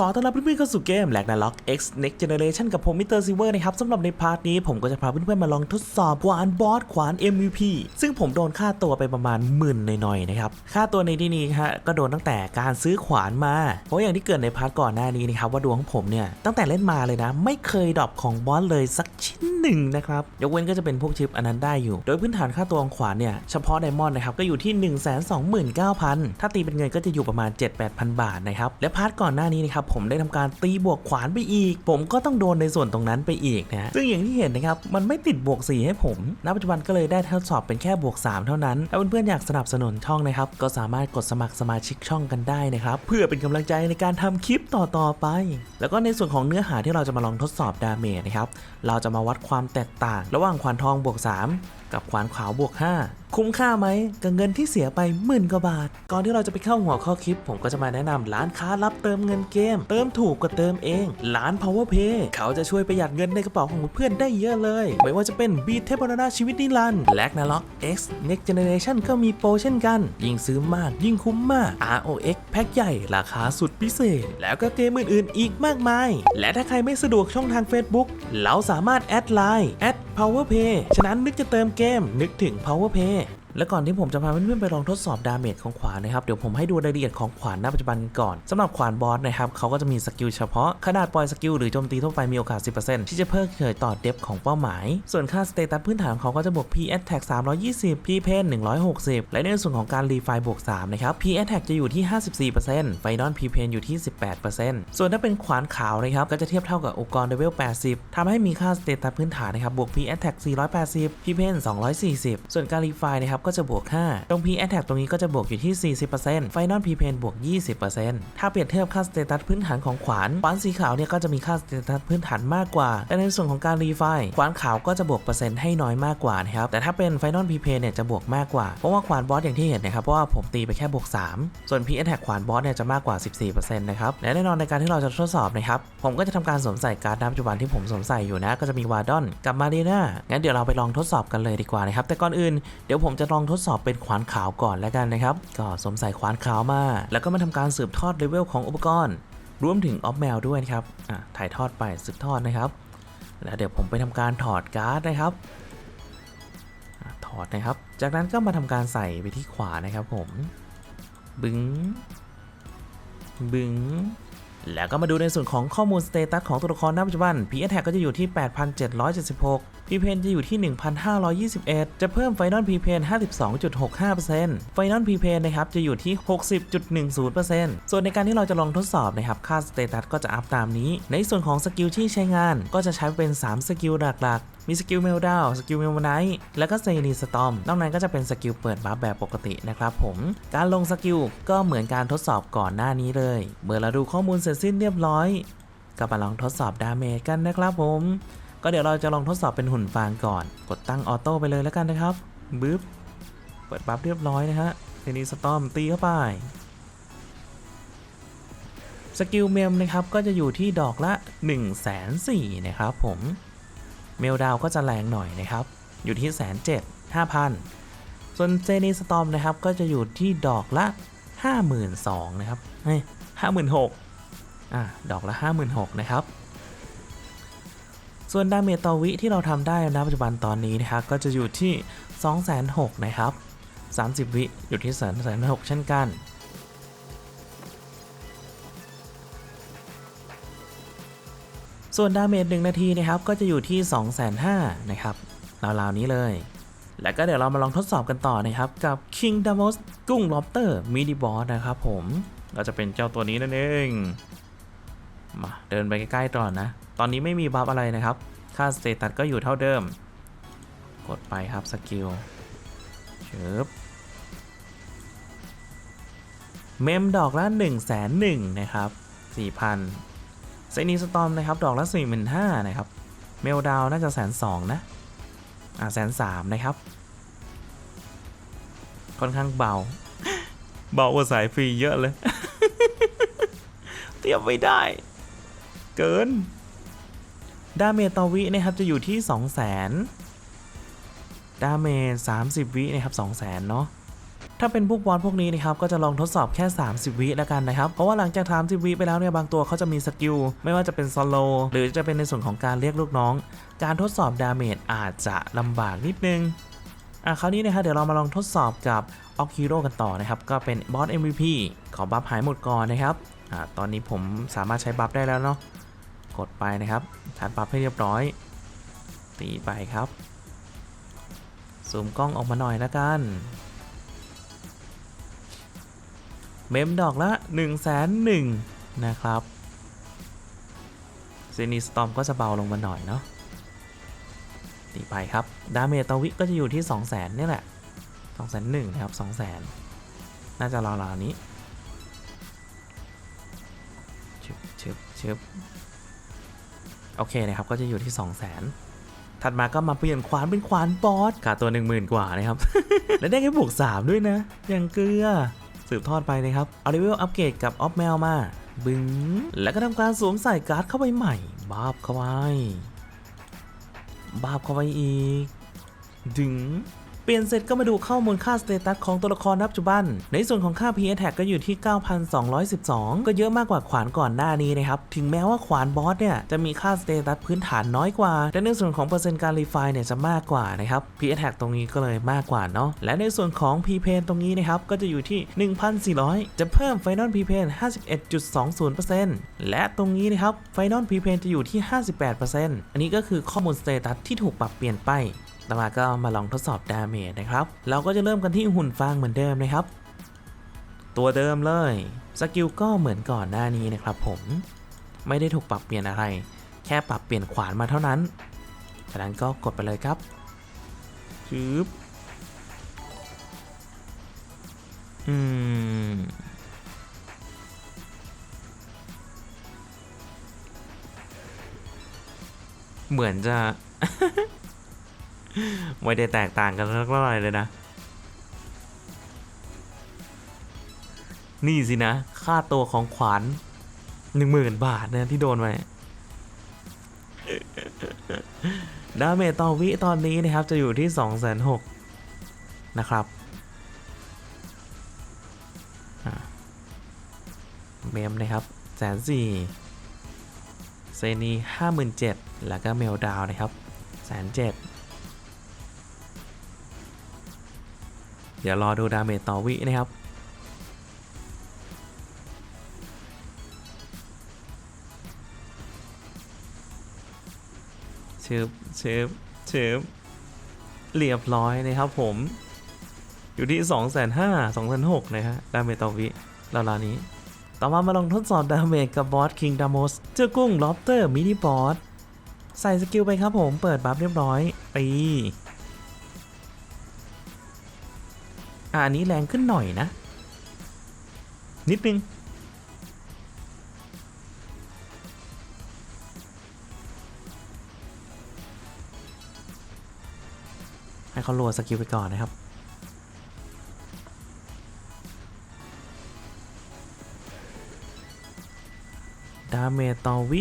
ขอต้อนรับเพื่อนๆเข้าสู่เกม l a g n a r o k X Next Generation กับผมมิเตอร์ซิเวอร์นะครับสำหรับในพาร์ทนี้ผมก็จะพาเพื่อนๆมาลองทดสอบขวานบอสขวาน MVP ซึ่งผมโดนค่าตัวไปประมาณหมื่นหน่อยๆนะครับ ค่าตัวในที่นี้ฮะก็โดนตั้งแต่การซื้อขวานมา เพราะอย่างที่เกิดในพาร์ทก่อนหน้านี้นะครับว่าดวงของผมเนี่ยตั้งแต่เล่นมาเลยนะ ไม่เคยดรอปของบอสเลยสักชิ้นหนึ่งนะครับยกเว้นก็จะเป็นพวกชิปอันนั้นได้อยู่ โดยพื้นฐานค่าตัวของขวานเนี่ยเฉพาะไดมอนด์นะครับก็อยู่ที่ 1 2 9 0 0 0 ถ้าตีเป็นเงินก็จะอยู่ประมาณ 7-8,000 บาทนะครับและพาร์ทก่อนหน้านี้นะครับผมได้ทำการตีบวกขวานไปอีก ผมก็ต้องโดนในส่วนตรงนั้นไปอีกนะซึ่งอย่างที่เห็นนะครับมันไม่ติดบวก 4 ให้ผมณปัจจุบันก็เลยได้ทดสอบเป็นแค่บวก 3 เท่านั้นถ้าเพื่อนๆอยากสนับสนุนช่องนะครับก็สามารถกดสมัครสมาชิกช่องกันได้นะครับเพื่อเป็นกำลังใจในการทำคลิปต่อๆไป แล้วก็ในส่วนของเนื้อหาที่เราจะมาลองทดสอบดาเมจนะครับเราจะมาวัดความแตกต่าง ระหว่างขวานทองบวก 3กับขวานขาวบวก 5 คุ้มค่าไหมกับเงินที่เสียไปหมื่นกว่าบาท ก่อนที่เราจะไปเข้าหัวข้อคลิป ผมก็จะมาแนะนำร้านค้ารับเติมเงินเกม เติมถูกกว่าเติมเองร้าน Power Pay เขาจะช่วยประหยัดเงินในกระเป๋าของเพื่อนได้เยอะเลย ไม่ว่าจะเป็น b ีเทพนาชีวิตนิรันด์และนาล็อก X Next Generation ก็มีโปรเช่นกัน ยิ่งซื้อมากยิ่งคุ้มมาก ROX แพ็คใหญ่ราคาสุดพิเศษ แล้วก็เกมอื่นๆอีกมากมาย และถ้าใครไม่สะดวกช่องทาง Facebook เราสามารถแอดไลน์แอด powerpay ฉะนั้นนึกจะเติมเกมนึกถึง powerpay และก่อนที่ผมจะพาเพื่อนๆไปลองทดสอบดาเมจของขวานนะครับเดี๋ยวผมให้ดูรายละเอียดของขวานณปัจจุบันก่อนสำหรับขวานบอสนะครับเขาก็จะมีสกิลเฉพาะขนาดปล่อยสกิลหรือโจมตีทั่วไปมีโอกาส 10%ที่จะเพิ่มเฉยต่อเดฟของเป้าหมาย ส่วนค่าสเตตัสพื้นฐานของเขาก็จะบวก P attack 320 P pen 160 และในส่วนของการรีไฟบวก3นะครับ P attack จะอยู่ที่ 54%ไฟนอล P pen อยู่ที่ 18%ส่วนถ้าเป็นขวานขาวนะครับก็จะเทียบเท่ากับอุปกรณ์เลเวล80ทำให้มีค่าสเตตัสพื้นฐานนะครับบวก P attack 480 P pen 240 ส่วนการรีไฟนะครับก็จะบวก 5 ตรง P attack ตรงนี้ก็จะบวกอยู่ที่ 40% Final P pen บวก 20%ถ้าเปรียบเทียบค่าสเตตัสพื้นฐานของขวานขวานสีขาวเนี่ยก็จะมีค่าสเตตัสพื้นฐานมากกว่า แต่ในส่วนของการรีไฟขวานขาวก็จะบวกเปอร์เซ็นต์ให้น้อยมากกว่านะครับแต่ถ้าเป็น Final P pen เนี่ยจะบวกมากกว่า เพราะว่าขวานบอสอย่างที่เห็นนะครับเพราะว่าผมตีไปแค่บวก 3 ส่วน P attack ขวานบอสเนี่ยจะมากกว่า 14%นะครับและแน่นอนในการที่เราจะทดสอบนะครับผมก็จะทำการสวมใส่การ์ดณปัจจุบันที่ผมสวมใส่อยู่นะก็จะมีวาดอนกับมารีนางั้นเดี๋ยวเราไปลองทดสอบกันเลยดีกว่านะครับแต่ก่อนอื่นเดี๋ยวผมจะลององทดสอบเป็นขวานขาวก่อนแล้วกันนะครับ ก็สวมใส่ขวานขาวมา แล้วก็มาทำการสืบทอดเลเวลของอุปกรณ์ รวมถึงออฟแมวด้วยนะครับอะถ่ายทอดไปสืบทอดนะครับ แล้วเดี๋ยวผมไปทำการถอดการ์ดนะครับอถอดนะครับ จากนั้นก็มาทำการใส่ไปที่ขวานะครับผม บึง้ง บึง้ง แล้วก็มาดูในส่วนของข้อมูลสเตตัสของตัวละครณปัจจุบัน p s t a g ก็จะอยู่ที่ 8,776 p p e n จะอยู่ที่ 1,521 จะเพิ่ม Final p p e n 52.65% Final p p e n นะครับจะอยู่ที่ 60.10%ส่วนในการที่เราจะลองทดสอบนะครับค่าสเตตัสก็จะอัพตามนี้ ในส่วนของสกิลที่ใช้งานก็จะใช้เป็น3สกิลหลักๆมีสกิลเมลดาวสกิลเมลไนท์แล้วก็เซนีสตอมนอกนั้นก็จะเป็นสกิลเปิดบัฟแบบปกตินะครับผม การลงสกิลก็เหมือนการทดสอบก่อนหน้านี้เลย เมื่อเราดูข้อมูลเสร็จสิ้นเรียบร้อย ก็มาลองทดสอบดาเมจกันนะครับผม ก็เดี๋ยวเราจะลองทดสอบเป็นหุ่นฟางก่อน กดตั้งออโต้ไปเลยแล้วกันนะครับบึ๊บเปิดบัฟเรียบร้อยนะฮะเซนีสตอมตีเข้าไปสกิลเมมนะครับก็จะอยู่ที่ดอกละ1 4 0 0 0นะครับผมเมลดาวก็จะแรงหน่อยนะครับ อยู่ที่แสนเจ็ดห้าพันส่วนเซนีสตอมนะครับก็จะอยู่ที่ดอกละ 52,000นะครับเฮ้ยห้าหมื่นหกอะดอกละ 56,000นะครับ ส่วนดาเมจต่อวิที่เราทำได้ณปัจจุบันตอนนี้นะครับก็จะอยู่ที่ 206,000นะครับ30 วิอยู่ที่206,000เช่นกันส่วนดาเมจ1นาทีนะครับก็จะอยู่ที่ 2,500,000นะครับราวๆนี้เลย แล้วก็เดี๋ยวเรามาลองทดสอบกันต่อนะครับกับ King Damos กุ้ง Lobster Mini Boss นะครับผมก็จะเป็นเจ้าตัวนี้นั่นเอง มาเดินไปใกล้ๆต่อนะ ตอนนี้ไม่มีบัฟอะไรนะครับ ค่าสเตตัสก็อยู่เท่าเดิม กดไปครับสกิลเชิบเมมดอกละ1 0 0 0 0 0นะครับ4,000ไซนีสตอมนะครับ ดอกละ45,000นะครับ เมลดาวน่าจะแสนสองนะ อ่าแสนสามนะครับ ค่อนข้างเบา เบากว่าสายฟรีเยอะเลย เทียบไม่ได้ เกิน ดาเมจต่อวินะครับจะอยู่ที่2 0 0 0 0 0ดาเมจ30 วินะครับ2 0 0 0 0 0 เนาะถ้าเป็นพวกบอสพวกนี้นะครับก็จะลองทดสอบแค่ 30 วิแล้วกันนะครับเพราะว่าหลังจาก 30 วิไปแล้วเนี่ยบางตัวเขาจะมีสกิลไม่ว่าจะเป็น solo หรือจะเป็นในส่วนของการเรียกลูกน้อง การทดสอบดาเมจอาจจะลำบากนิดนึงอะคราวนี้นะครับเดี๋ยวเรามาลองทดสอบกับออกฮีโร่กันต่อนะครับก็เป็นบอส MVP ขอบัฟหายหมดก่อนนะครับอ่าตอนนี้ผมสามารถใช้บัฟได้แล้วเนาะ กดไปนะครับชาร์จบัฟให้เรียบร้อย ตีไปครับ ซูมกล้องออกมาหน่อยละกัน เมมดอกละ1นึ่งแสนหนึ่งนะครับเซนีสตอมก็จะเบาลงมาหน่อยเนาะตีไปครับ ดาเมจตวิก็จะอยู่ที่ 2 0 0 0 0นนี่แหละ 2 0 0 0 0 0นะครับ2 0 0 0 0 0 น่าจะราวๆนี้ชึบชึบชึบ โอเคนะครับก็จะอยู่ที่ 2 0 0 0 0นถัดมาก็มาเปลี่ยนขวานเป็นขวานบอสค่าตัว 10,000 กว่านะครับ และได้แค่บวก3ด้วยนะ อย่างเกลือ สืบทอดไปนะครับ เอาเลเวลอัปเกรดกับออฟแมวมา บึ้งแล้วก็ทำการสวมใส่การ์ดเข้าไปใหม่บาบเข้าไปบาบเข้าไปอีก ดึง ปลี่ยนเสร็จก็มาดูข้อมูลค่าสเตตัสของตัวละครปัจจุบัน ในส่วนของค่า P attack ก็อยู่ที่ 9,212 ก็เยอะมากกว่าขวานก่อนหน้านี้นะครับ ถึงแม้ว่าขวานบอสเนี่ยจะมีค่าสเตตัสพื้นฐานน้อยกว่า แต่ในส่วนของเปอร์เซ็นต์การรีไฟเนี่ยจะมากกว่านะครับ P attack ตรงนี้ก็เลยมากกว่าเนาะ และในส่วนของ P pain ตรงนี้นะครับก็จะอยู่ที่ 1,400 จะเพิ่ม Final P pain 51.20%และตรงนี้นะครับ Final P pain จะอยู่ที่ 58%อันนี้ก็คือข้อมูลสเตตัสที่ถูกปรับเปลี่ยนไป ต่อมาก็มาลองทดสอบดาเมจนะครับ เราก็จะเริ่มกันที่หุ่นฟางเหมือนเดิมนะครับ ตัวเดิมเลย สกิลก็เหมือนก่อนหน้านี้นะครับผมไม่ได้ถูกปรับเปลี่ยนอะไร แค่ปรับเปลี่ยนขวานมาเท่านั้น จากนั้นก็กดไปเลยครับชืบอืมเหมือนจะ ไม่ได้แตกต่างกันสักเท่าไหร่เลยนะ นี่สินะ ค่าตัวของขวานหนึ่งหมื่นบาทนะที่โดนไปดาเมจต่อวิตอนนี้นะครับ จะอยู่ที่2องแสนหกนะครับเมมนะครับแสนสี่เซนีห้าหมื่นเจ็ดแล้วก็เมลดาวนะครับแสนเจ็ด เดี๋ยวรอดูดาเมจต่อวินะครับ เชิบเชิบเชิบเรียบร้อยนะครับผม อยู่ที่ 2 5 0 0 0 0 2 6 0 0นะฮะ ดาเมจต่อวิราวๆนี้ ต่อมามาลองทดสอบดาเมจกับบอสคิงดามอสเจ้ากุ้งล็อบเตอร์มินิบอสใส่สกิลไปครับผม เปิดบัฟเรียบร้อยตี อันนี้แรงขึ้นหน่อยนะ นิดนึง ให้เขารัวสกิลไปก่อนนะครับดาเมจต่อวิ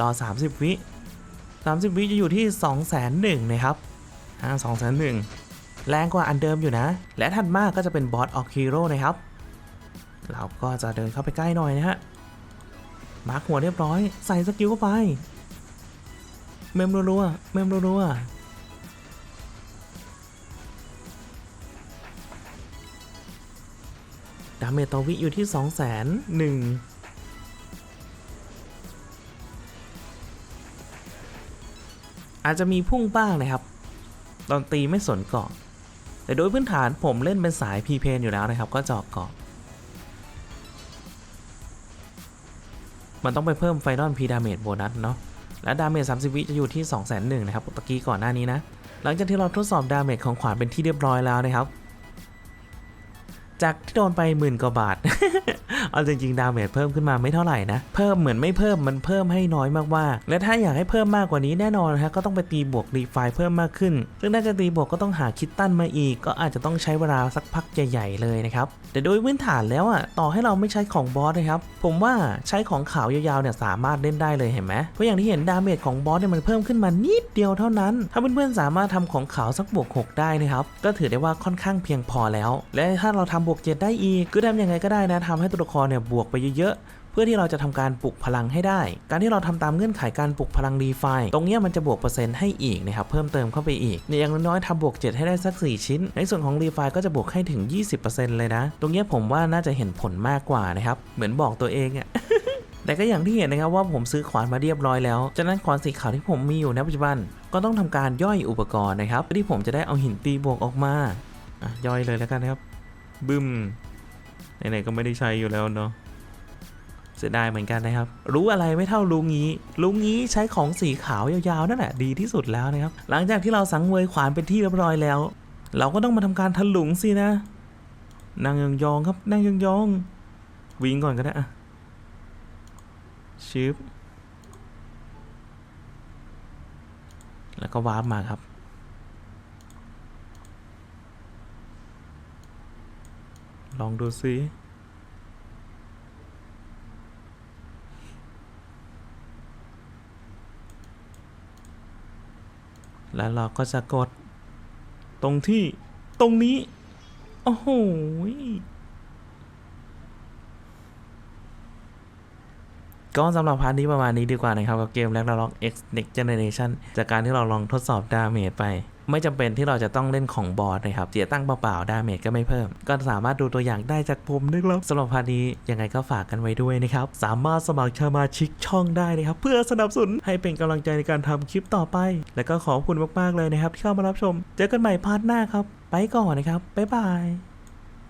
รอ 30 วิ 30 วิจะอยู่ที่ 2 0 0 0 0 0นะครับอ่า2 0 0 0 0 แรงกว่าอันเดิมอยู่นะ และถัดมาก็จะเป็นบอสออกฮีโร่นะครับ เราก็จะเดินเข้าไปใกล้หน่อยนะฮะ มาร์คหัวเรียบร้อย ใส่สกิลเข้าไป เมมรัวๆเมมรัวๆดาเมจต่อวิอยู่ที่ 2 0 0 0 0 0 1อาจจะมีพุ่งบ้างนะครับ ตอนตีไม่สนเกาะ แต่โดยพื้นฐานผมเล่นเป็นสายพีเพนอยู่แล้วนะครับ ก็จอกเกาะมันต้องไปเพิ่มไฟนอลพีดาเมจโบนัสเนาะและดาเมจ30 วิจะอยู่ที่ 2 0 0 0 0 0นะครับตะกี้ก่อนหน้านี้นะ หลังจากที่เราทดสอบดาเมจของขวานเป็นที่เรียบร้อยแล้วนะครับ จากที่โดนไปหมื่นกว่าบาท เอาจริงๆ ดาเมจเพิ่มขึ้นมาไม่เท่าไหร่นะ เพิ่มเหมือนไม่เพิ่มมันเพิ่มให้น้อยมากๆ และถ้าอยากให้เพิ่มมากกว่านี้แน่นอนนะฮะก็ต้องไปตีบวกรีไฟเพิ่มมากขึ้น ซึ่งน่าจะตีบวกก็ต้องหาคิดตันมาอีก ก็อาจจะต้องใช้เวลาสักพักใหญ่ๆเลยนะครับ แต่โดยพื้นฐานแล้วอะต่อให้เราไม่ใช้ของบอสนะครับ ผมว่าใช้ของขาวยาวๆเนี่ยสามารถเล่นได้เลยเห็นไหมเพราะอย่างที่เห็นดาเมจของบอสเนี่ยมันเพิ่มขึ้นมานิดเดียวเท่านั้น ถ้าเพื่อนๆสามารถทำของขาวสักบวก6ได้นะครับก็ถือได้ว่าค่อนข้างเพียงพอแล้ว และถ้าเราทำบวก7ได้อีก คือทำยังไงก็ได้นะทำให้ตัวละครเนี่ยบวกไปเยอะๆเพื่อที่เราจะทำการปลุกพลังให้ได้ การที่เราทำตามเงื่อนไขการปลุกพลังรีไฟ ตรงนี้มันจะบวกเปอร์เซ็นต์ให้อีกนะครับ เพิ่มเติมเข้าไปอีกเนี่ยอย่างน้อยๆทำบวก 7 ให้ได้สัก 4 ชิ้น ในส่วนของรีไฟก็จะบวกให้ถึง 20%เลยนะ ตรงนี้ผมว่าน่าจะเห็นผลมากกว่านะครับ เหมือนบอกตัวเองอะแต่ก็อย่างที่เห็นนะครับว่าผมซื้อขวานมาเรียบร้อยแล้ว จากนั้นขวานสีขาวที่ผมมีอยู่ในปัจจุบัน ก็ต้องทำการย่อยอุปกรณ์นะครับเพื่อที่ผมจะได้เอาหินตีบวกออกมาอะย่อยเลยแล้วกันนะครับ บึ้มไหนๆก็ไม่ได้ใช้อยู่แล้วเนาะเสียดายเหมือนกันนะครับ รู้อะไรไม่เท่าลุงงี้ ลุงงี้ใช้ของสีขาวยาวๆนั่นแหละดีที่สุดแล้วนะครับ หลังจากที่เราสังเวยขวานเป็นที่เรียบร้อยแล้ว เราก็ต้องมาทำการถลุงสินะนั่งยองๆครับนั่งยองๆวิ่งก่อนก็ได้อะชิปแล้วก็วาร์ปมาครับ ลองดูซิแล้วเราก็จะกด ตรงที่ตรงนี้ โอ้โห ก็สำหรับพาร์ทนี้ประมาณนี้ดีกว่านะครับ กับเกม r a g n a r o k X Next Generation จากการที่เราลองทดสอบดาเมจไป ไม่จำเป็นที่เราจะต้องเล่นของบอสนะครับเสียตั้งเปล่าๆดาเมจก็ไม่เพิ่ม ก็สามารถดูตัวอย่างได้จากผมนะครับสำหรับพาร์ทนี้ยังไงก็ฝากกันไว้ด้วยนะครับ สามารถสมัครสมาชิกช่องได้นะครับ เพื่อสนับสนุนให้เป็นกำลังใจในการทำคลิปต่อไป และก็ขอบคุณมากๆเลยนะครับที่เข้ามารับชม เจอกันใหม่พาร์ทหน้าครับ ไปก่อนนะครับบ๊ายบาย